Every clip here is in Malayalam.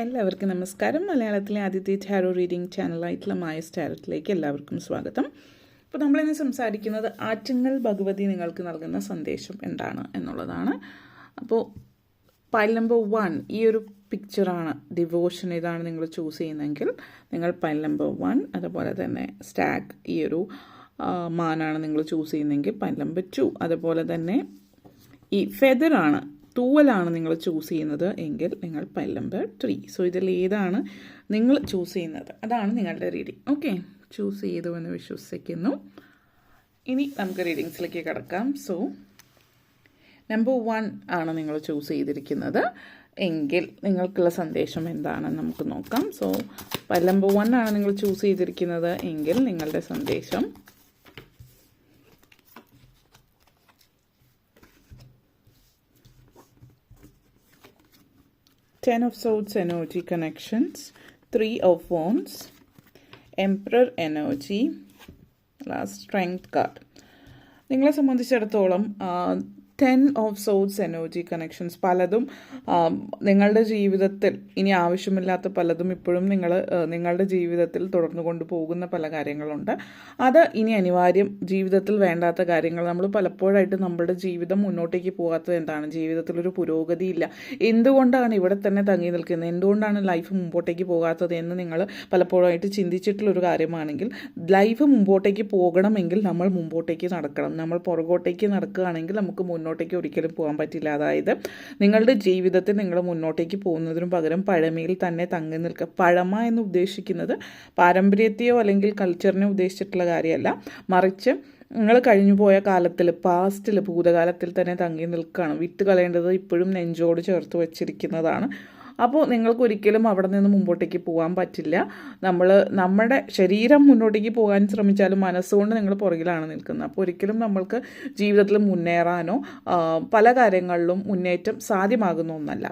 എല്ലാവർക്കും നമസ്കാരം. മലയാളത്തിലെ ആദ്യത്തെ ടാരോ റീഡിംഗ് ചാനലായിട്ടുള്ള മായ സ്റ്റാരത്തിലേക്ക് എല്ലാവർക്കും സ്വാഗതം. അപ്പോൾ നമ്മളിന്ന് സംസാരിക്കുന്നത് ആറ്റങ്ങൾ ഭഗവതി നിങ്ങൾക്ക് നൽകുന്ന സന്ദേശം എന്താണ് എന്നുള്ളതാണ്. അപ്പോൾ പൈൽ നമ്പർ വൺ ഈ ഒരു പിക്ചറാണ് ഡിവോഷൻ ഇതാണ് നിങ്ങൾ ചൂസ് ചെയ്യുന്നതെങ്കിൽ നിങ്ങൾ പൈൽ നമ്പർ വൺ അതുപോലെ തന്നെ സ്റ്റാഗ് ഈ ഒരു മാനാണ് നിങ്ങൾ ചൂസ് ചെയ്യുന്നതെങ്കിൽ പൈൽ നമ്പർ ടു അതുപോലെ തന്നെ ഈ ഫെദറാണ് തൂവലാണ് നിങ്ങൾ ചൂസ് ചെയ്യുന്നത് എങ്കിൽ നിങ്ങൾ പൈൽ നമ്പർ ത്രീ സോ ഇതിൽ ഏതാണ് നിങ്ങൾ ചൂസ് ചെയ്യുന്നത്? അതാണ് നിങ്ങളുടെ റീഡിങ് ഓക്കെ ചൂസ് ചെയ്തു എന്ന് വിശ്വസിക്കുന്നു. ഇനി നമുക്ക് റീഡിങ്സിലേക്ക് കിടക്കാം. സോ നമ്പർ വൺ ആണ് നിങ്ങൾ ചൂസ് ചെയ്തിരിക്കുന്നത് എങ്കിൽ നിങ്ങൾക്കുള്ള സന്ദേശം എന്താണെന്ന് നമുക്ക് നോക്കാം. സോ നമ്പർ വൺ ആണ് നിങ്ങൾ ചൂസ് ചെയ്തിരിക്കുന്നത് എങ്കിൽ നിങ്ങളുടെ സന്ദേശം Ten of Swords energy connections, Three of Wands, Emperor energy, last Strength card. നിങ്ങളെ സംബന്ധിച്ചിടത്തോളം ten of swords energy connections പലതും നിങ്ങളുടെ ജീവിതത്തിൽ ഇനി ആവശ്യമില്ലാത്ത പലതും ഇപ്പോഴും നിങ്ങൾ നിങ്ങളുടെ ജീവിതത്തിൽ തുടർന്നു കൊണ്ടുപോകുന്ന പല കാര്യങ്ങളുണ്ട്. അത് ഇനി അനിവാര്യം ജീവിതത്തിൽ വേണ്ടാത്ത കാര്യങ്ങൾ. നമ്മൾ പലപ്പോഴായിട്ട് നമ്മുടെ ജീവിതം മുന്നോട്ടേക്ക് പോകാത്തത് എന്താണ്? ജീവിതത്തിൽ ഒരു പുരോഗതിയില്ല എന്തുകൊണ്ടാണ് ഇവിടെ തന്നെ തങ്ങി നിൽക്കുന്നത്? എന്തുകൊണ്ടാണ് ലൈഫ് മുമ്പോട്ടേക്ക് പോകാത്തത് എന്ന് നിങ്ങൾ പലപ്പോഴായിട്ട് ചിന്തിച്ചിട്ടുള്ളൊരു കാര്യമാണെങ്കിൽ ലൈഫ് മുമ്പോട്ടേക്ക് പോകണമെങ്കിൽ നമ്മൾ മുമ്പോട്ടേക്ക് നടക്കണം. നമ്മൾ പുറകോട്ടേക്ക് നടക്കുകയാണെങ്കിൽ നമുക്ക് മുന്നോട്ടേക്ക് ഒരിക്കലും പോകാൻ പറ്റില്ല. അതായത് നിങ്ങളുടെ ജീവിതത്തിൽ നിങ്ങൾ മുന്നോട്ടേക്ക് പോകുന്നതിനും പകരം പഴമയിൽ തന്നെ തങ്ങി നിൽക്കുക പഴമ എന്ന് ഉദ്ദേശിക്കുന്നത് പാരമ്പര്യത്തെയോ അല്ലെങ്കിൽ കൾച്ചറിനെ ഉദ്ദേശിച്ചിട്ടുള്ള കാര്യമല്ല. മറിച്ച് നിങ്ങൾ കഴിഞ്ഞു പോയ കാലത്തിൽ പാസ്റ്റിൽ ഭൂതകാലത്തിൽ തന്നെ തങ്ങി നിൽക്കുകയാണ് വിട്ട് കളയേണ്ടത് ഇപ്പോഴും നെഞ്ചോട് ചേർത്ത് വെച്ചിരിക്കുന്നതാണ്. അപ്പോൾ നിങ്ങൾക്ക് ഒരിക്കലും അവിടെ നിന്ന് മുമ്പോട്ടേക്ക് പോകാൻ പറ്റില്ല. നമ്മൾ നമ്മുടെ ശരീരം മുന്നോട്ടേക്ക് പോകാൻ ശ്രമിച്ചാലും മനസ്സുകൊണ്ട് നിങ്ങൾ പുറകിലാണ് നിൽക്കുന്നത്. അപ്പോൾ ഒരിക്കലും നമ്മൾക്ക് ജീവിതത്തിൽ മുന്നേറാനോ പല കാര്യങ്ങളിലും മുന്നേറ്റം സാധ്യമാകുന്ന ഒന്നല്ല.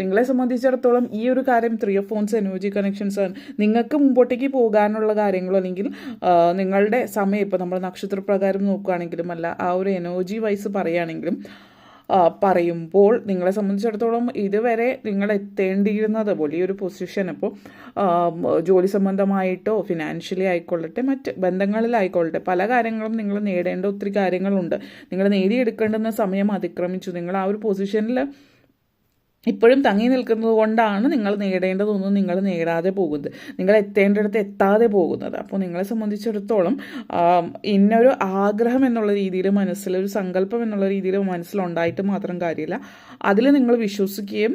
നിങ്ങളെ സംബന്ധിച്ചിടത്തോളം ഈ ഒരു കാര്യം ത്രീ ഓഫ് ഫോൺസ് എനർജി കണക്ഷൻസ് നിങ്ങൾക്ക് മുമ്പോട്ടേക്ക് പോകാനുള്ള കാര്യങ്ങളോ അല്ലെങ്കിൽ നിങ്ങളുടെ സമയം ഇപ്പോൾ നമ്മൾ നക്ഷത്രപ്രകാരം നോക്കുകയാണെങ്കിലും അല്ല ആ ഒരു എനർജി വൈസ് പറയുകയാണെങ്കിലും പറയുമ്പോൾ നിങ്ങളെ സംബന്ധിച്ചിടത്തോളം ഇതുവരെ നിങ്ങൾ എത്തേണ്ടിയിരുന്നത് വലിയൊരു പൊസിഷൻ ഇപ്പോൾ ജോലി സംബന്ധമായിട്ടോ ഫിനാൻഷ്യലി ആയിക്കൊള്ളട്ടെ മറ്റ് ബന്ധങ്ങളിലായിക്കൊള്ളട്ടെ പല കാര്യങ്ങളും നിങ്ങൾ നേടേണ്ട ഒത്തിരി കാര്യങ്ങളുണ്ട്. നിങ്ങൾ നേടിയെടുക്കേണ്ടുന്ന സമയം അതിക്രമിച്ചു. നിങ്ങൾ ആ ഒരു പൊസിഷനിൽ ഇപ്പോഴും തങ്ങി നിൽക്കുന്നത് കൊണ്ടാണ് നിങ്ങൾ നേടേണ്ടതൊന്നും നിങ്ങൾ നേടാതെ പോകുന്നത്. നിങ്ങൾ എത്തേണ്ടടുത്ത് എത്താതെ പോകുന്നത്. അപ്പോൾ നിങ്ങളെ സംബന്ധിച്ചിടത്തോളം ഇന്നൊരു ആഗ്രഹം എന്നുള്ള രീതിയിൽ മനസ്സിൽ ഒരു സങ്കല്പം എന്നുള്ള രീതിയിൽ മനസ്സിലുണ്ടായിട്ട് മാത്രം കാര്യമില്ല. അതിൽ നിങ്ങൾ വിശ്വസിക്കുകയും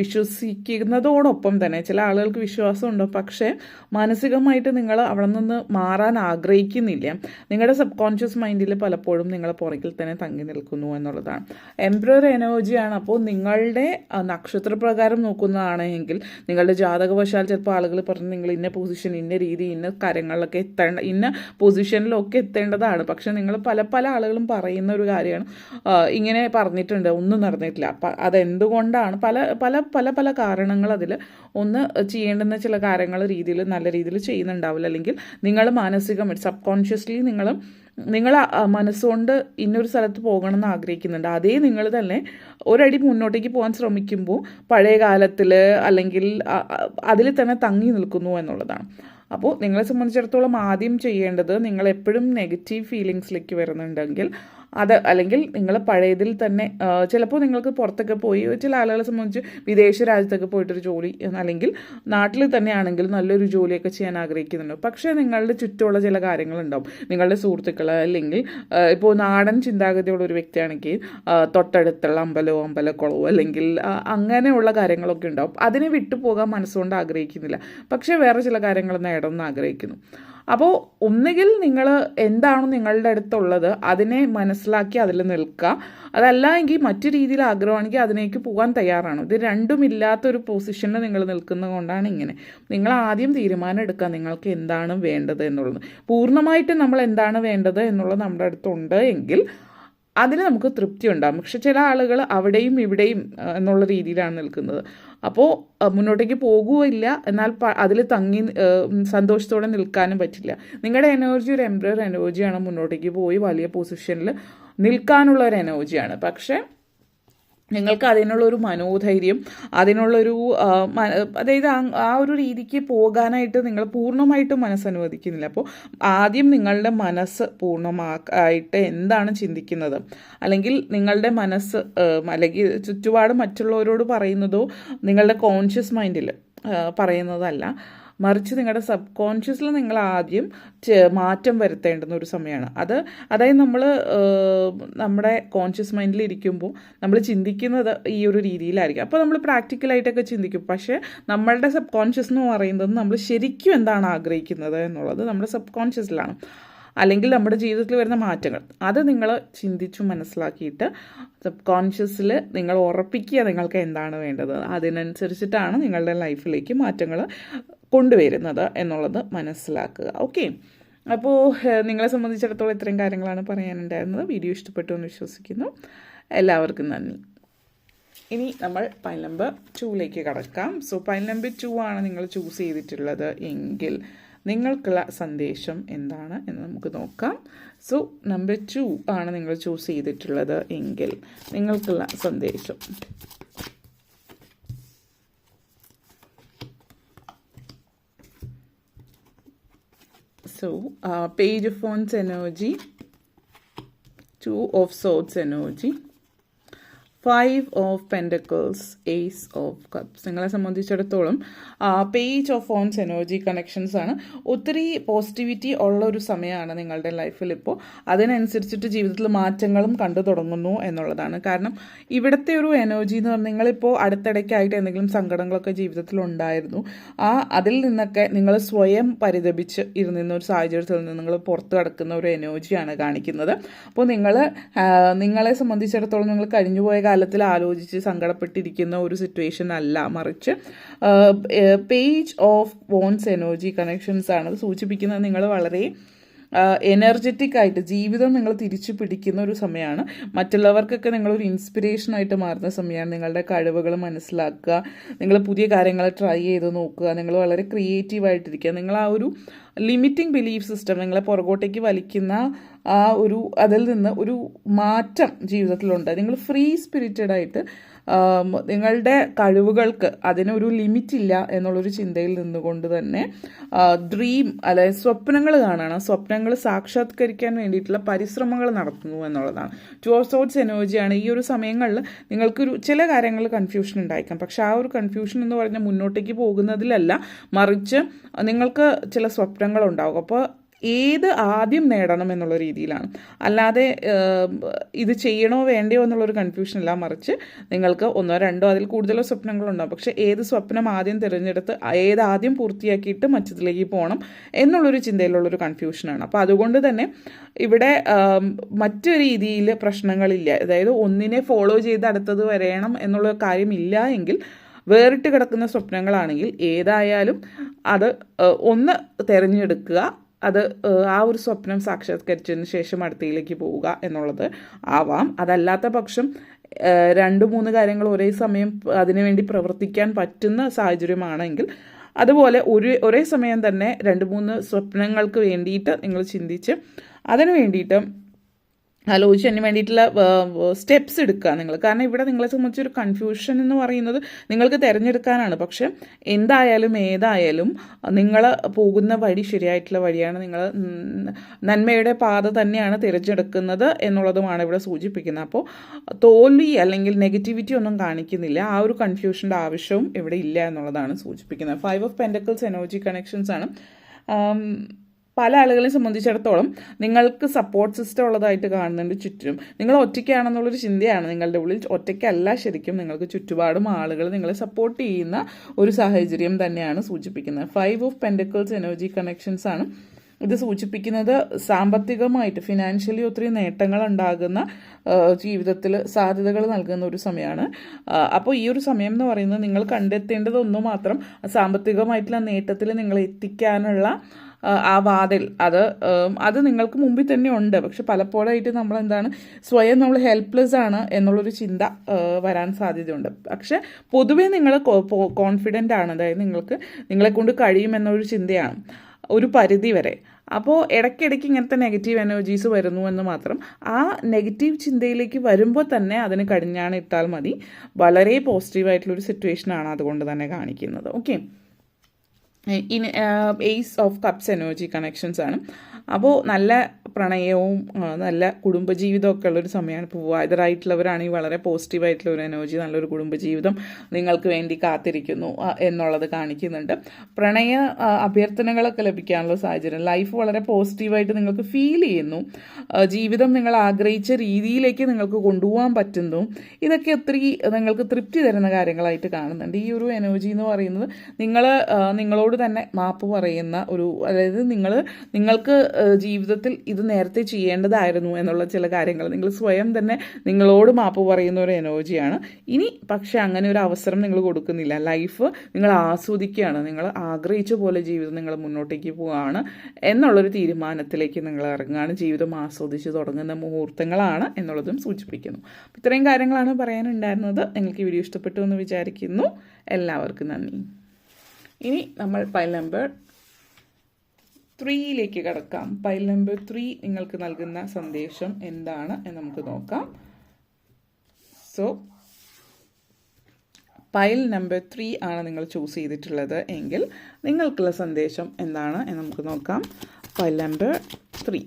വിശ്വസിക്കുന്നതോടൊപ്പം തന്നെ ചില ആളുകൾക്ക് വിശ്വാസമുണ്ട്. പക്ഷേ മാനസികമായിട്ട് നിങ്ങൾ അവിടെ നിന്ന് മാറാൻ ആഗ്രഹിക്കുന്നില്ല. നിങ്ങളുടെ സബ് കോൺഷ്യസ് മൈൻഡിൽ പലപ്പോഴും നിങ്ങൾ പുറകിൽ തന്നെ തങ്ങി നിൽക്കുന്നു എന്നുള്ളതാണ്. എംബ്രോയർ എനർജിയാണ് അപ്പോൾ നിങ്ങളുടെ നക്ഷത്രപ്രകാരം നോക്കുന്നതാണെങ്കിൽ നിങ്ങളുടെ ജാതകവശാൽ ചിലപ്പോൾ ആളുകൾ പറഞ്ഞ് നിങ്ങൾ ഇന്ന പൊസിഷൻ ഇന്ന രീതി ഇന്ന കാര്യങ്ങളിലൊക്കെ എത്തേണ്ട ഇന്ന പൊസിഷനിലൊക്കെ എത്തേണ്ടതാണ്. പക്ഷെ നിങ്ങൾ പല പല ആളുകളും പറയുന്ന ഒരു കാര്യമാണ് ഇങ്ങനെ പറഞ്ഞിട്ടുണ്ട് ഒന്നും നടന്നിട്ടില്ല. അപ്പം അതെന്തുകൊണ്ടാണ്? പല പല പല പല കാരണങ്ങൾ അതിൽ ഒന്ന് ചെയ്യേണ്ടുന്ന ചില കാര്യങ്ങൾ രീതിയിൽ നല്ല രീതിയിൽ ചെയ്യുന്നുണ്ടാവില്ല. അല്ലെങ്കിൽ നിങ്ങൾ മാനസികമായിട്ട് സബ് കോൺഷ്യസ്ലി നിങ്ങൾ നിങ്ങൾ മനസ്സുകൊണ്ട് ഇന്നൊരു സ്ഥലത്ത് പോകണം എന്ന് ആഗ്രഹിക്കുന്നുണ്ട്. അതേ നിങ്ങൾ തന്നെ ഒരടി മുന്നോട്ടേക്ക് പോകാൻ ശ്രമിക്കുമ്പോൾ പഴയ കാലത്തിൽ അല്ലെങ്കിൽ അതിൽ തന്നെ തങ്ങി നിൽക്കുന്നു എന്നുള്ളതാണ്. അപ്പോൾ നിങ്ങളെ സംബന്ധിച്ചിടത്തോളം ആദ്യം ചെയ്യേണ്ടത് നിങ്ങൾ എപ്പോഴും നെഗറ്റീവ് ഫീലിങ്സിലേക്ക് വരുന്നുണ്ടെങ്കിൽ അത് അല്ലെങ്കിൽ നിങ്ങൾ പഴയതിൽ തന്നെ ചിലപ്പോൾ നിങ്ങൾക്ക് പുറത്തൊക്കെ പോയി ചില ആളുകളെ സംബന്ധിച്ച് വിദേശ രാജ്യത്തൊക്കെ പോയിട്ടൊരു ജോലി അല്ലെങ്കിൽ നാട്ടിൽ തന്നെയാണെങ്കിൽ നല്ലൊരു ജോലിയൊക്കെ ചെയ്യാൻ ആഗ്രഹിക്കുന്നുണ്ട്. പക്ഷേ നിങ്ങളുടെ ചുറ്റുമുള്ള ചില കാര്യങ്ങളുണ്ടാവും. നിങ്ങളുടെ സുഹൃത്തുക്കൾ അല്ലെങ്കിൽ ഇപ്പോൾ നാടൻ ചിന്താഗതിയുള്ള ഒരു വ്യക്തിയാണെങ്കിൽ തൊട്ടടുത്തുള്ള അമ്പലോ അമ്പലക്കുളവോ അല്ലെങ്കിൽ അങ്ങനെയുള്ള കാര്യങ്ങളൊക്കെ ഉണ്ടാവും. അതിനെ വിട്ടുപോകാൻ മനസ്സുകൊണ്ട് ആഗ്രഹിക്കുന്നില്ല. പക്ഷേ വേറെ ചില കാര്യങ്ങൾ നേടണമെന്ന് ആഗ്രഹിക്കുന്നു. അപ്പോൾ ഒന്നുകിൽ നിങ്ങൾ എന്താണ് നിങ്ങളുടെ അടുത്തുള്ളത് അതിനെ മനസ്സിലാക്കി അതിൽ നിൽക്കുക. അതല്ല എങ്കിൽ മറ്റു രീതിയിൽ ആഗ്രഹമാണെങ്കിൽ അതിലേക്ക് പോകാൻ തയ്യാറാണ്. ഇത് രണ്ടും ഇല്ലാത്തൊരു പൊസിഷനിൽ നിങ്ങൾ നിൽക്കുന്നത് കൊണ്ടാണ് ഇങ്ങനെ. നിങ്ങൾ ആദ്യം തീരുമാനം എടുക്കുക നിങ്ങൾക്ക് എന്താണ് വേണ്ടത് എന്നുള്ളത്. പൂർണമായിട്ട് നമ്മൾ എന്താണ് വേണ്ടത് എന്നുള്ളത് നമ്മുടെ അടുത്തുണ്ട് എങ്കിൽ അതിന് നമുക്ക് തൃപ്തി ഉണ്ടാകും പക്ഷെ ചില ആളുകൾ അവിടെയും ഇവിടെയും എന്നുള്ള രീതിയിലാണ് നിൽക്കുന്നത്. അപ്പോൾ മുന്നോട്ടേക്ക് പോകുകയില്ല എന്നാൽ അതിൽ തങ്ങി സന്തോഷത്തോടെ നിൽക്കാനും പറ്റില്ല. നിങ്ങളുടെ എനർജി ഒരു എംബ്രർ എനർജിയാണ് മുന്നോട്ടേക്ക് പോയി വലിയ പൊസിഷനിൽ നിൽക്കാനുള്ള ഒരു എനർജിയാണ് പക്ഷേ നിങ്ങൾക്ക് അതിനുള്ളൊരു മനോധൈര്യം അതിനുള്ളൊരു അതായത് ആ ഒരു രീതിക്ക് പോകാനായിട്ട് നിങ്ങൾ പൂർണമായിട്ടും മനസ്സനുവദിക്കുന്നില്ല. അപ്പോൾ ആദ്യം നിങ്ങളുടെ മനസ്സ് പൂർണമായിട്ട് എന്താണ് ചിന്തിക്കുന്നത്? അല്ലെങ്കിൽ നിങ്ങളുടെ മനസ്സ് അല്ലെങ്കിൽ ചുറ്റുപാട് മറ്റുള്ളവരോട് പറയുന്നതോ നിങ്ങളുടെ കോൺഷ്യസ് മൈൻഡിൽ പറയുന്നതല്ല. മറിച്ച് നിങ്ങളുടെ സബ് കോൺഷ്യസിൽ നിങ്ങൾ ആദ്യം മാറ്റം വരുത്തേണ്ടുന്ന ഒരു സമയമാണ് അത് അതായത് നമ്മൾ നമ്മുടെ കോൺഷ്യസ് മൈൻഡിൽ ഇരിക്കുമ്പോൾ നമ്മൾ ചിന്തിക്കുന്നത് ഈ ഒരു രീതിയിലായിരിക്കും. അപ്പോൾ നമ്മൾ പ്രാക്ടിക്കലായിട്ടൊക്കെ ചിന്തിക്കും. പക്ഷേ നമ്മളുടെ സബ് കോൺഷ്യസ് എന്ന് പറയുന്നത് നമ്മൾ ശരിക്കും എന്താണ് ആഗ്രഹിക്കുന്നത് എന്നുള്ളത് നമ്മുടെ സബ് കോൺഷ്യസിലാണ് അല്ലെങ്കിൽ നമ്മുടെ ജീവിതത്തിൽ വരുന്ന മാറ്റങ്ങൾ. അത് നിങ്ങൾ ചിന്തിച്ചു മനസ്സിലാക്കിയിട്ട് സബ് കോൺഷ്യസിൽ നിങ്ങൾ ഉറപ്പിക്കുക നിങ്ങൾക്ക് എന്താണ് വേണ്ടത്. അതിനനുസരിച്ചിട്ടാണ് നിങ്ങളുടെ ലൈഫിലേക്ക് മാറ്റങ്ങൾ കൊണ്ടുവരുന്നത് എന്നുള്ളത് മനസ്സിലാക്കുക. ഓക്കെ അപ്പോൾ നിങ്ങളെ സംബന്ധിച്ചിടത്തോളം ഇത്രയും കാര്യങ്ങളാണ് പറയാനുണ്ടായിരുന്നത്. വീഡിയോ ഇഷ്ടപ്പെട്ടു എന്ന് വിശ്വസിക്കുന്നു. എല്ലാവർക്കും നന്ദി. ഇനി നമ്മൾ പൈൽ നമ്പർ ടൂയിലേക്ക് കടക്കാം. സോ പൈൽ നമ്പർ ടു ആണ് നിങ്ങൾ ചൂസ് ചെയ്തിട്ടുള്ളത് എങ്കിൽ നിങ്ങൾക്കുള്ള സന്ദേശം എന്താണ് എന്ന് നമുക്ക് നോക്കാം. സോ നമ്പർ ടു ആണ് നിങ്ങൾ ചൂസ് ചെയ്തിട്ടുള്ളത് എങ്കിൽ നിങ്ങൾക്കുള്ള സന്ദേശം. So page of phones energy two of of energy five of pentacles ace of cups നിങ്ങളെ സംബന്ധിച്ചിടത്തോളം page of wands energy connections ആണ്. ഒത്തിരി പോസിറ്റിവിറ്റി ഉള്ള ഒരു സമയമാണ് നിങ്ങളുടെ ലൈഫിൽ ഇപ്പോൾ അതിനനുസരിച്ചിട്ട് ജീവിതത്തിൽ മാറ്റങ്ങളും കണ്ടു തുടങ്ങുന്നു എന്നുള്ളതാണ്. കാരണം ഇവിടുത്തെ ഒരു എനർജി എന്ന് പറഞ്ഞാൽ നിങ്ങളിപ്പോൾ അടുത്തിടയ്ക്കായിട്ട് എന്തെങ്കിലും സങ്കടങ്ങളൊക്കെ ജീവിതത്തിൽ ഉണ്ടായിരുന്നു. ആ അതിൽ നിന്നൊക്കെ നിങ്ങൾ സ്വയം പരിതപിച്ച് ഇരുന്നിരുന്ന ഒരു സാഹചര്യത്തിൽ നിന്ന് നിങ്ങൾ പുറത്ത് കടക്കുന്ന ഒരു എനർജിയാണ് കാണിക്കുന്നത്. അപ്പോൾ നിങ്ങൾ നിങ്ങളെ സംബന്ധിച്ചിടത്തോളം നിങ്ങൾ കഴിഞ്ഞുപോയ കാലത്തിൽ ആലോചിച്ച് സങ്കടപ്പെട്ടിരിക്കുന്ന ഒരു സിറ്റുവേഷൻ അല്ല. മറിച്ച് page of wands energy connections ആണ് സൂചിപ്പിക്കുന്നത്. നിങ്ങൾ വളരെ എനർജറ്റിക് ആയിട്ട് ജീവിതം നിങ്ങൾ തിരിച്ചു പിടിക്കുന്ന ഒരു സമയമാണ് മറ്റുള്ളവർക്കൊക്കെ നിങ്ങളൊരു ഇൻസ്പിറേഷനായിട്ട് മാറുന്ന സമയമാണ് നിങ്ങളുടെ കഴിവുകൾ മനസ്സിലാക്കുക. നിങ്ങൾ പുതിയ കാര്യങ്ങൾ ട്രൈ ചെയ്ത് നോക്കുക. നിങ്ങൾ വളരെ ക്രിയേറ്റീവായിട്ടിരിക്കുക നിങ്ങൾ ആ ഒരു ലിമിറ്റിംഗ് ബിലീഫ് സിസ്റ്റം നിങ്ങളെ പുറകോട്ടേക്ക് വലിക്കുന്ന ആ ഒരു അതിൽ നിന്ന് ഒരു മാറ്റം ജീവിതത്തിലുണ്ട്. നിങ്ങൾ ഫ്രീ സ്പിരിറ്റഡ് ആയിട്ട് നിങ്ങളുടെ കഴിവുകൾക്ക് അതിനൊരു ലിമിറ്റില്ല എന്നുള്ളൊരു ചിന്തയിൽ നിന്നുകൊണ്ട് തന്നെ ഡ്രീം അതായത് സ്വപ്നങ്ങൾ കാണണം. സ്വപ്നങ്ങൾ സാക്ഷാത്കരിക്കാൻ വേണ്ടിയിട്ടുള്ള പരിശ്രമങ്ങൾ നടത്തുന്നു എന്നുള്ളതാണ്. ടു ഓഫ് സോട്ട്സ് എനർജിയാണ് ഈ ഒരു സമയങ്ങളിൽ നിങ്ങൾക്കൊരു ചില കാര്യങ്ങൾ കൺഫ്യൂഷൻ ഉണ്ടായിരിക്കാം. പക്ഷെ ആ ഒരു കൺഫ്യൂഷൻ എന്ന് പറഞ്ഞാൽ മുന്നോട്ടേക്ക് പോകുന്നതിലല്ല മറിച്ച് നിങ്ങൾക്ക് ചില സ്വപ്നങ്ങൾ ഉണ്ടാകും. അപ്പോൾ ഏത് ആദ്യം നേടണം എന്നുള്ള രീതിയിലാണ്. അല്ലാതെ ഇത് ചെയ്യണോ വേണ്ടയോ എന്നുള്ളൊരു കൺഫ്യൂഷൻ അല്ല മറിച്ച് നിങ്ങൾക്ക് ഒന്നോ രണ്ടോ അതിൽ കൂടുതലോ സ്വപ്നങ്ങളുണ്ടാവും പക്ഷേ ഏത് സ്വപ്നം ആദ്യം തിരഞ്ഞെടുത്ത് ഏത് ആദ്യം പൂർത്തിയാക്കിയിട്ട് മറ്റതിലേക്ക് പോകണം എന്നുള്ളൊരു ചിന്തയിലുള്ളൊരു കൺഫ്യൂഷനാണ് അപ്പോൾ അതുകൊണ്ട് തന്നെ ഇവിടെ മറ്റു രീതിയിൽ പ്രശ്നങ്ങളില്ല. അതായത് ഒന്നിനെ ഫോളോ ചെയ്ത് അടുത്തത് വരയണം എന്നുള്ള കാര്യമില്ല എങ്കിൽ വേറിട്ട് കിടക്കുന്ന സ്വപ്നങ്ങളാണെങ്കിൽ ഏതായാലും അത് ഒന്ന് തിരഞ്ഞെടുക്കുക അത് ആ ഒരു സ്വപ്നം സാക്ഷാത്കരിച്ചതിന് ശേഷം അടുത്തയിലേക്ക് പോവുക എന്നുള്ളത് ആവാം. അതല്ലാത്ത പക്ഷം രണ്ട് മൂന്ന് കാര്യങ്ങൾ ഒരേ സമയം അതിനുവേണ്ടി പ്രവർത്തിക്കാൻ പറ്റുന്ന സാഹചര്യമാണെങ്കിൽ അതുപോലെ ഒരു ഒരേ സമയം തന്നെ രണ്ട് മൂന്ന് സ്വപ്നങ്ങൾക്ക് വേണ്ടിയിട്ട് നിങ്ങൾ ചിന്തിച്ച് അതിനു വേണ്ടിയിട്ട് ആലോചിച്ച് അതിന് വേണ്ടിയിട്ടുള്ള സ്റ്റെപ്സ് എടുക്കുക നിങ്ങൾ. കാരണം ഇവിടെ നിങ്ങളെ സംബന്ധിച്ചൊരു കൺഫ്യൂഷൻ എന്ന് പറയുന്നത് നിങ്ങൾക്ക് തിരഞ്ഞെടുക്കാനാണ്. പക്ഷെ എന്തായാലും ഏതായാലും നിങ്ങൾ പോകുന്ന വഴി ശരിയായിട്ടുള്ള വഴിയാണ് നിങ്ങൾ നന്മയുടെ പാത തന്നെയാണ് തിരഞ്ഞെടുക്കുന്നത് എന്നുള്ളതുമാണ് ഇവിടെ സൂചിപ്പിക്കുന്നത്. അപ്പോൾ തോൽവി അല്ലെങ്കിൽ നെഗറ്റിവിറ്റി ഒന്നും കാണിക്കുന്നില്ല. ആ ഒരു കൺഫ്യൂഷന്റെ ആവശ്യവും ഇവിടെ ഇല്ല എന്നുള്ളതാണ് സൂചിപ്പിക്കുന്നത്. Five of pentacles energy connections ആണ്. പല ആളുകളെ സംബന്ധിച്ചിടത്തോളം നിങ്ങൾക്ക് സപ്പോർട്ട് സിസ്റ്റം ഉള്ളതായിട്ട് കാണുന്നുണ്ട് ചുറ്റും. നിങ്ങൾ ഒറ്റയ്ക്കാണെന്നുള്ളൊരു ചിന്തയാണ് നിങ്ങളുടെ ഉള്ളിൽ. ഒറ്റയ്ക്കല്ല ശരിക്കും നിങ്ങൾക്ക് ചുറ്റുപാടും ആളുകൾ നിങ്ങളെ സപ്പോർട്ട് ചെയ്യുന്ന ഒരു സാഹചര്യം തന്നെയാണ് സൂചിപ്പിക്കുന്നത്. Five of pentacles energy connections ആണ് ഇത് സൂചിപ്പിക്കുന്നത്. സാമ്പത്തികമായിട്ട് ഫിനാൻഷ്യലി ഒത്തിരി നേട്ടങ്ങൾ ഉണ്ടാകുന്ന ജീവിതത്തിൽ സാധ്യതകൾ നൽകുന്ന ഒരു സമയമാണ്. അപ്പോൾ ഈ ഒരു സമയം എന്ന് പറയുന്നത് നിങ്ങൾ കണ്ടെത്തേണ്ടതൊന്നു മാത്രം സാമ്പത്തികമായിട്ടുള്ള നേട്ടത്തിൽ നിങ്ങൾ എത്തിക്കാനുള്ള ആ, വാതിൽ. അത് അത് നിങ്ങൾക്ക് മുമ്പിൽ തന്നെ ഉണ്ട്. പക്ഷെ പലപ്പോഴായിട്ട് നമ്മൾ എന്താണ് സ്വയം നമ്മൾ ഹെൽപ്ലെസ് ആണ് എന്നുള്ളൊരു ചിന്ത വരാൻ സാധ്യതയുണ്ട്. പക്ഷെ പൊതുവേ നിങ്ങൾ കോൺഫിഡന്റ് ആണ്. അതായത് നിങ്ങൾക്ക് നിങ്ങളെ കൊണ്ട് കഴിയുമെന്നൊരു ചിന്തയാണ് ഒരു പരിധി വരെ. അപ്പോൾ ഇടയ്ക്കിടയ്ക്ക് ഇങ്ങനത്തെ നെഗറ്റീവ് എനർജീസ് വരുന്നു എന്ന് മാത്രം. ആ നെഗറ്റീവ് ചിന്തയിലേക്ക് വരുമ്പോൾ തന്നെ അതിന് കടിഞ്ഞാണിട്ടാൽ മതി. വളരെ പോസിറ്റീവായിട്ടുള്ളൊരു സിറ്റുവേഷനാണ് അതുകൊണ്ട് തന്നെ കാണിക്കുന്നത്. Okay in ace of cups energy connections ആണ്. അപ്പോൾ നല്ല പ്രണയവും നല്ല കുടുംബജീവിതമൊക്കെ ഉള്ളൊരു സമയമാണ് ഇപ്പോൾ വിവാഹിതരായിട്ടുള്ളവരാണെങ്കിൽ വളരെ പോസിറ്റീവായിട്ടുള്ള ഒരു എനർജി നല്ലൊരു കുടുംബജീവിതം നിങ്ങൾക്ക് വേണ്ടി കാത്തിരിക്കുന്നു എന്നുള്ളത് കാണിക്കുന്നുണ്ട്. പ്രണയ അഭ്യർത്ഥനകളൊക്കെ ലഭിക്കാനുള്ള സാഹചര്യം. ലൈഫ് വളരെ പോസിറ്റീവായിട്ട് നിങ്ങൾക്ക് ഫീൽ ചെയ്യുന്നു. ജീവിതം നിങ്ങൾ ആഗ്രഹിച്ച രീതിയിലേക്ക് നിങ്ങൾക്ക് കൊണ്ടുപോകാൻ പറ്റുന്നു. ഇതൊക്കെ ഒത്തിരി നിങ്ങൾക്ക് തൃപ്തി തരുന്ന കാര്യങ്ങളായിട്ട് കാണുന്നുണ്ട്. ഈ ഒരു എനർജി എന്ന് പറയുന്നത് നിങ്ങൾ നിങ്ങളോട് തന്നെ മാപ്പ് പറയുന്ന ഒരു അതായത് നിങ്ങൾ നിങ്ങൾക്ക് ജീവിതത്തിൽ ഇത് നേരത്തെ ചെയ്യേണ്ടതായിരുന്നു എന്നുള്ള ചില കാര്യങ്ങൾ. നിങ്ങൾ സ്വയം തന്നെ നിങ്ങളോട് മാപ്പ് പറയുന്ന ഒരു എനർജിയാണ്. ഇനി പക്ഷെ അങ്ങനെ ഒരു അവസരം നിങ്ങൾ കൊടുക്കുന്നില്ല. ലൈഫ് നിങ്ങൾ ആസ്വദിക്കുകയാണ്. നിങ്ങൾ ആഗ്രഹിച്ച പോലെ ജീവിതം നിങ്ങൾ മുന്നോട്ടേക്ക് പോവുകയാണ് എന്നുള്ളൊരു തീരുമാനത്തിലേക്ക് നിങ്ങൾ ഇറങ്ങുകയാണ്. ജീവിതം ആസ്വദിച്ച് തുടങ്ങുന്ന മുഹൂർത്തങ്ങളാണ് എന്നുള്ളതും സൂചിപ്പിക്കുന്നു. ഇത്രയും കാര്യങ്ങളാണ് പറയാനുണ്ടായിരുന്നത്. നിങ്ങൾക്ക് ഈ വീഡിയോ ഇഷ്ടപ്പെട്ടു എന്ന് വിചാരിക്കുന്നു. എല്ലാവർക്കും നന്ദി. ഇനി നമ്മൾ പൈൽ നമ്പർ ത്രീയിലേക്ക് കിടക്കാം. പൈൽ നമ്പർ ത്രീ നിങ്ങൾക്ക് നൽകുന്ന സന്ദേശം എന്താണ് എന്ന് നമുക്ക് നോക്കാം. സോ പൈൽ നമ്പർ ത്രീ ആണ് നിങ്ങൾ ചൂസ് ചെയ്തിട്ടുള്ളത് എങ്കിൽ നിങ്ങൾക്കുള്ള സന്ദേശം എന്താണ് എന്ന് നമുക്ക് നോക്കാം. Pile number three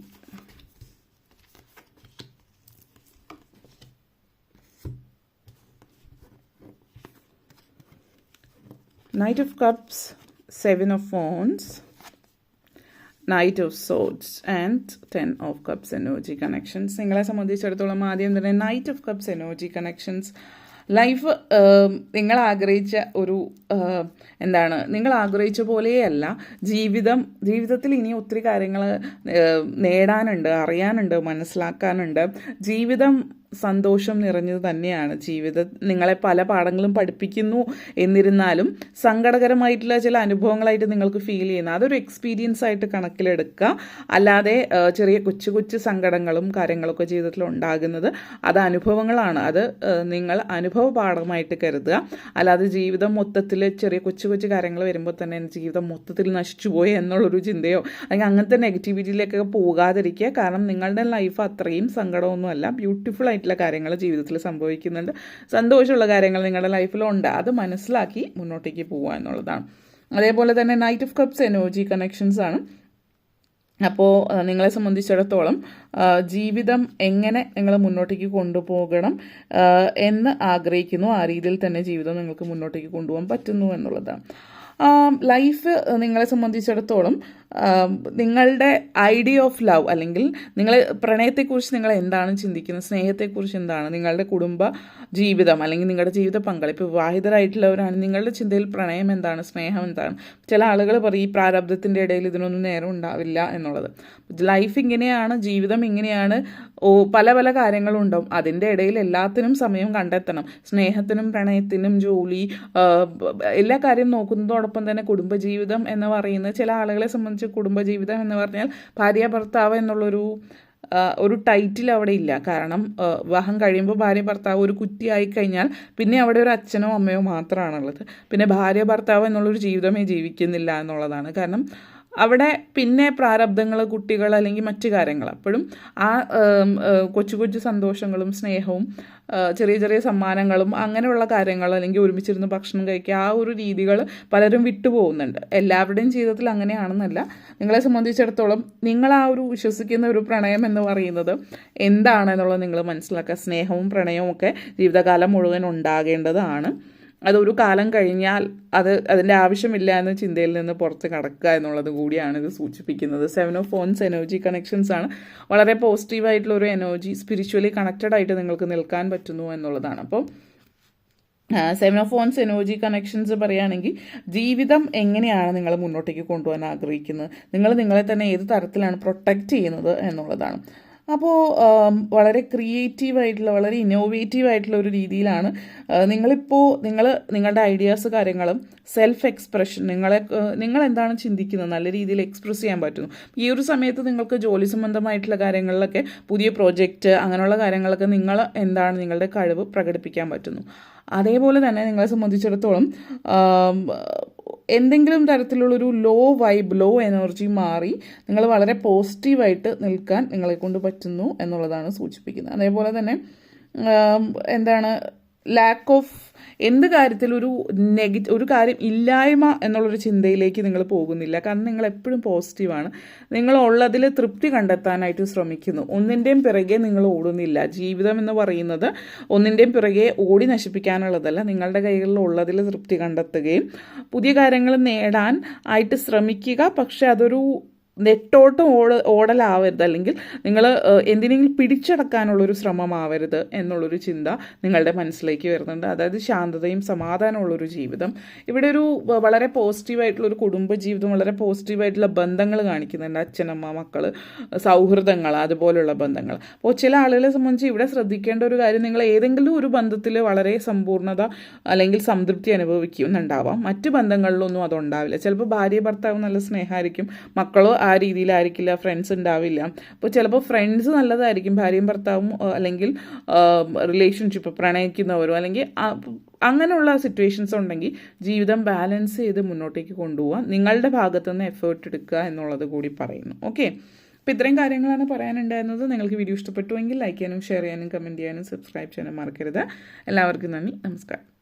Knight of Cups, Seven of Wands, Knight of Swords and Ten of Cups energy connections. നിങ്ങളെ സംബന്ധിച്ചിടത്തോളം ആദ്യം തന്നെ knight of cups energy connections life നിങ്ങൾ ആഗ്രഹിച്ച ഒരു എന്താണ് നിങ്ങൾ ആഗ്രഹിച്ച പോലെയല്ല. ജീവിതം ജീവിതത്തിൽ ഇനി ഒത്തിരി കാര്യങ്ങൾ നേടാനുണ്ട് അറിയാനുണ്ട് മനസ്സിലാക്കാനുണ്ട്. ജീവിതം സന്തോഷം നിറഞ്ഞത് തന്നെയാണ്. ജീവിതം നിങ്ങളെ പല പാഠങ്ങളും പഠിപ്പിക്കുന്നു എന്നിരുന്നാലും സങ്കടകരമായിട്ടുള്ള ചില അനുഭവങ്ങളായിട്ട് നിങ്ങൾക്ക് ഫീൽ ചെയ്യുന്ന അതൊരു എക്സ്പീരിയൻസ് ആയിട്ട് കണക്കിലെടുക്കുക. അല്ലാതെ ചെറിയ കൊച്ചു കൊച്ചു സങ്കടങ്ങളും കാര്യങ്ങളൊക്കെ ജീവിതത്തിൽ ഉണ്ടാകുന്നത് അത് അനുഭവങ്ങളാണ്. അത് നിങ്ങൾ അനുഭവ പാഠമായിട്ട് കരുതുക. അല്ലാതെ ജീവിതം മൊത്തത്തിൽ ചെറിയ കൊച്ചു കൊച്ചു കാര്യങ്ങൾ വരുമ്പോൾ തന്നെ ജീവിതം മൊത്തത്തിൽ നശിച്ചു പോയി എന്നുള്ളൊരു ചിന്തയോ അല്ലെങ്കിൽ അങ്ങനത്തെ നെഗറ്റിവിറ്റിയിലേക്കൊക്കെ പോകാതിരിക്കുക. കാരണം നിങ്ങളുടെ ലൈഫ് അത്രയും സങ്കടമൊന്നുമല്ല. ബ്യൂട്ടിഫുൾ ആയിട്ടുള്ള കാര്യങ്ങൾ ജീവിതത്തിൽ സംഭവിക്കുന്നുണ്ട്. സന്തോഷമുള്ള കാര്യങ്ങൾ നിങ്ങളുടെ ലൈഫിലുണ്ട്. അത് മനസ്സിലാക്കി മുന്നോട്ടേക്ക് പോവുക എന്നുള്ളതാണ്. അതേപോലെ തന്നെ knight of cups energy connections ആണ്. അപ്പോൾ നിങ്ങളെ സംബന്ധിച്ചിടത്തോളം ജീവിതം എങ്ങനെ നിങ്ങൾ മുന്നോട്ടേക്ക് കൊണ്ടുപോകണം എന്ന് ആഗ്രഹിക്കുന്നു. ആ രീതിയിൽ തന്നെ ജീവിതം നിങ്ങൾക്ക് മുന്നോട്ടേക്ക് കൊണ്ടുപോകാൻ പറ്റുന്നു എന്നുള്ളതാണ്. ലൈഫ് നിങ്ങളെ സംബന്ധിച്ചിടത്തോളം നിങ്ങളുടെ ഐഡിയ ഓഫ് ലവ് അല്ലെങ്കിൽ നിങ്ങൾ പ്രണയത്തെക്കുറിച്ച് നിങ്ങൾ എന്താണ് ചിന്തിക്കുന്നത്? സ്നേഹത്തെക്കുറിച്ച് എന്താണ്? നിങ്ങളുടെ കുടുംബ ജീവിതം അല്ലെങ്കിൽ നിങ്ങളുടെ ജീവിത പങ്കാളി ഇപ്പോൾ വിവാഹിതരായിട്ടുള്ളവരാണ് നിങ്ങളുടെ ചിന്തയിൽ പ്രണയം എന്താണ്? സ്നേഹം എന്താണ്? ചില ആളുകൾ പറയും ഈ പ്രാരബ്ധത്തിന്റെ ഇടയിൽ ഇതിനൊന്നും നേരം ഉണ്ടാവില്ല എന്നുള്ളത്. ലൈഫ് ഇങ്ങനെയാണ് ജീവിതം ഇങ്ങനെയാണ് ഓ പല പല കാര്യങ്ങളും ഉണ്ടാവും അതിന്റെ ഇടയിൽ എല്ലാത്തിനും സമയം കണ്ടെത്തണം. സ്നേഹത്തിനും പ്രണയത്തിനും ജോലി എല്ലാ കാര്യം നോക്കുന്നതോടൊപ്പം തന്നെ കുടുംബജീവിതം എന്ന് പറയുന്നത് ചില ആളുകളെ സംബന്ധിച്ച് കുടുംബജീവിതം എന്ന് പറഞ്ഞാൽ ഭാര്യ ഭർത്താവ് എന്നുള്ളൊരു ഒരു ടൈറ്റിൽ അവിടെ ഇല്ല. കാരണം വിവാഹം കഴിയുമ്പോൾ ഭാര്യ ഭർത്താവ് ഒരു കുറ്റിയായി കഴിഞ്ഞാൽ പിന്നെ അവിടെ ഒരു അച്ഛനോ അമ്മയോ മാത്രമാണുള്ളത്. പിന്നെ ഭാര്യ ഭർത്താവ് എന്നുള്ളൊരു ജീവിതമേ ജീവിക്കുന്നില്ല എന്നുള്ളതാണ്. കാരണം അവിടെ പിന്നെ പ്രാരബ്ധങ്ങൾ കുട്ടികൾ അല്ലെങ്കിൽ മറ്റു കാര്യങ്ങൾ അപ്പോഴും ആ കൊച്ചു കൊച്ചു സന്തോഷങ്ങളും സ്നേഹവും ചെറിയ ചെറിയ സമ്മാനങ്ങളും അങ്ങനെയുള്ള കാര്യങ്ങൾ അല്ലെങ്കിൽ ഒരുമിച്ചിരുന്ന് ഭക്ഷണം കഴിക്കുക ആ ഒരു രീതികൾ പലരും വിട്ടുപോകുന്നുണ്ട് എല്ലാവരുടെയും ജീവിതത്തിൽ അങ്ങനെയാണെന്നല്ല. നിങ്ങളെ സംബന്ധിച്ചിടത്തോളം നിങ്ങൾ ആ ഒരു വിശ്വസിക്കുന്ന ഒരു പ്രണയം എന്ന് പറയുന്നത് എന്താണെന്നുള്ളത് നിങ്ങൾ മനസ്സിലാക്കുക. സ്നേഹവും പ്രണയവും ഒക്കെ ജീവിതകാലം മുഴുവൻ ഉണ്ടാകേണ്ടതാണ്. അതൊരു കാലം കഴിഞ്ഞാൽ അത് അതിന്റെ ആവശ്യമില്ല എന്ന ചിന്തയിൽ നിന്ന് പുറത്ത് കടക്കുക എന്നുള്ളത് കൂടിയാണ് ഇത് സൂചിപ്പിക്കുന്നത്. സെവൻ ഓഫ് ഫോൺസ് എനർജി കണക്ഷൻസ് ആണ്. വളരെ പോസിറ്റീവായിട്ടുള്ള ഒരു എനർജി സ്പിരിച്വലി കണക്റ്റഡ് ആയിട്ട് നിങ്ങൾക്ക് നിൽക്കാൻ പറ്റുന്നു എന്നുള്ളതാണ്. അപ്പോൾ സെവൻ ഓഫ് ഫോൺസ് എനർജി കണക്ഷൻസ് പറയുകയാണെങ്കിൽ ജീവിതം എങ്ങനെയാണ് നിങ്ങൾ മുന്നോട്ടേക്ക് കൊണ്ടുപോകാൻ ആഗ്രഹിക്കുന്നത്? നിങ്ങൾ നിങ്ങളെ തന്നെ ഏത് തരത്തിലാണ് പ്രൊട്ടക്റ്റ് ചെയ്യുന്നത് എന്നുള്ളതാണ്. അപ്പോൾ വളരെ ക്രിയേറ്റീവായിട്ടുള്ള വളരെ ഇന്നോവേറ്റീവ് ആയിട്ടുള്ള ഒരു രീതിയിലാണ് നിങ്ങളിപ്പോൾ നിങ്ങൾ നിങ്ങളുടെ ഐഡിയാസ് കാര്യങ്ങളും സെൽഫ് എക്സ്പ്രഷൻ നിങ്ങളെ നിങ്ങൾ എന്താണ് ചിന്തിക്കുന്നത്? നല്ല രീതിയിൽ എക്സ്പ്രസ് ചെയ്യാൻ പറ്റുന്നു. ഈ ഒരു സമയത്ത് നിങ്ങൾക്ക് ജോലി സംബന്ധമായിട്ടുള്ള കാര്യങ്ങളിലൊക്കെ പുതിയ പ്രോജക്റ്റ് അങ്ങനെയുള്ള കാര്യങ്ങളൊക്കെ നിങ്ങൾ എന്താണ് നിങ്ങളുടെ കഴിവ് പ്രകടിപ്പിക്കാൻ പറ്റുന്നു. അതേപോലെ തന്നെ നിങ്ങളെ സംബന്ധിച്ചിടത്തോളം എന്തെങ്കിലും തരത്തിലുള്ളൊരു ലോ വൈബ് ലോ എനർജി മാറി നിങ്ങൾ വളരെ പോസിറ്റീവായിട്ട് നിൽക്കാൻ നിങ്ങളെ കൊണ്ട് പറ്റുന്നു എന്നുള്ളതാണ് സൂചിപ്പിക്കുന്നത്. അതേപോലെ തന്നെ എന്താണ് ലാക്ക് ഓഫ് എന്ത് കാര്യത്തിലൊരു നെഗറ്റീവ് ഒരു കാര്യം ഇല്ലായ്മ എന്നുള്ളൊരു ചിന്തയിലേക്ക് നിങ്ങൾ പോകുന്നില്ല. കാരണം നിങ്ങൾ എപ്പോഴും പോസിറ്റീവാണ് നിങ്ങൾ ഉള്ളതിൽ തൃപ്തി കണ്ടെത്താനായിട്ട് ശ്രമിക്കുന്നു. ഒന്നിന്റെയും പിറകെ നിങ്ങൾ ഓടുന്നില്ല. ജീവിതം എന്ന് പറയുന്നത് ഒന്നിന്റെയും പിറകെ ഓടി നശിപ്പിക്കാനുള്ളതല്ല. നിങ്ങളുടെ കൈകളിൽ ഉള്ളതിൽ തൃപ്തി കണ്ടെത്തുകയും പുതിയ കാര്യങ്ങൾ നേടാൻ ആയിട്ട് ശ്രമിക്കുക. പക്ഷെ അതൊരു നെട്ടോട്ടം ഓട ഓടലാവരുത്. അല്ലെങ്കിൽ നിങ്ങൾ എന്തിനെങ്കിലും പിടിച്ചടക്കാനുള്ളൊരു ശ്രമമാവരുത് എന്നുള്ളൊരു ചിന്ത നിങ്ങളുടെ മനസ്സിലേക്ക് വരുന്നുണ്ട്. അതായത് ശാന്തതയും സമാധാനമുള്ളൊരു ജീവിതം. ഇവിടെ ഒരു വളരെ വളരെ പോസിറ്റീവായിട്ടുള്ളൊരു കുടുംബ ജീവിതം വളരെ പോസിറ്റീവായിട്ടുള്ള ബന്ധങ്ങൾ കാണിക്കുന്നുണ്ട് അച്ഛനമ്മ മക്കൾ സൗഹൃദങ്ങൾ അതുപോലുള്ള ബന്ധങ്ങൾ അപ്പോൾ ചില ആളുകളെ സംബന്ധിച്ച് ഇവിടെ ശ്രദ്ധിക്കേണ്ട ഒരു കാര്യം നിങ്ങൾ ഏതെങ്കിലും ഒരു ബന്ധത്തിൽ വളരെ സമ്പൂർണത അല്ലെങ്കിൽ സംതൃപ്തി അനുഭവിക്കുന്നുണ്ടാവാം. മറ്റ് ബന്ധങ്ങളിലൊന്നും അതുണ്ടാവില്ല. ചിലപ്പോൾ ഭാര്യ ഭർത്താവ് നല്ല സ്നേഹമായിരിക്കും. മക്കളോ ആ രീതിയിലായിരിക്കില്ല ഫ്രണ്ട്സ് ഉണ്ടാവില്ല. അപ്പോൾ ചിലപ്പോൾ ഫ്രണ്ട്സ് നല്ലതായിരിക്കും ഭാര്യയും ഭർത്താവും അല്ലെങ്കിൽ റിലേഷൻഷിപ്പ് പ്രണയിക്കുന്നവരും അല്ലെങ്കിൽ അങ്ങനെയുള്ള സിറ്റുവേഷൻസ് ഉണ്ടെങ്കിൽ ജീവിതം ബാലൻസ് ചെയ്ത് മുന്നോട്ടേക്ക് കൊണ്ടുപോകാം നിങ്ങളുടെ ഭാഗത്തു നിന്ന് എഫേർട്ട് എടുക്കുക എന്നുള്ളത് കൂടി പറയുന്നു. ഓക്കെ അപ്പോൾ ഇത്രയും കാര്യങ്ങളാണ് പറയാനുണ്ടായിരുന്നത്. നിങ്ങൾക്ക് വീഡിയോ ഇഷ്ടപ്പെട്ടുവെങ്കിൽ ലൈക്ക് ചെയ്യാനും ഷെയർ ചെയ്യാനും കമന്റ് ചെയ്യാനും സബ്സ്ക്രൈബ് ചെയ്യാനും മറക്കരുത്. എല്ലാവർക്കും നന്ദി. നമസ്കാരം.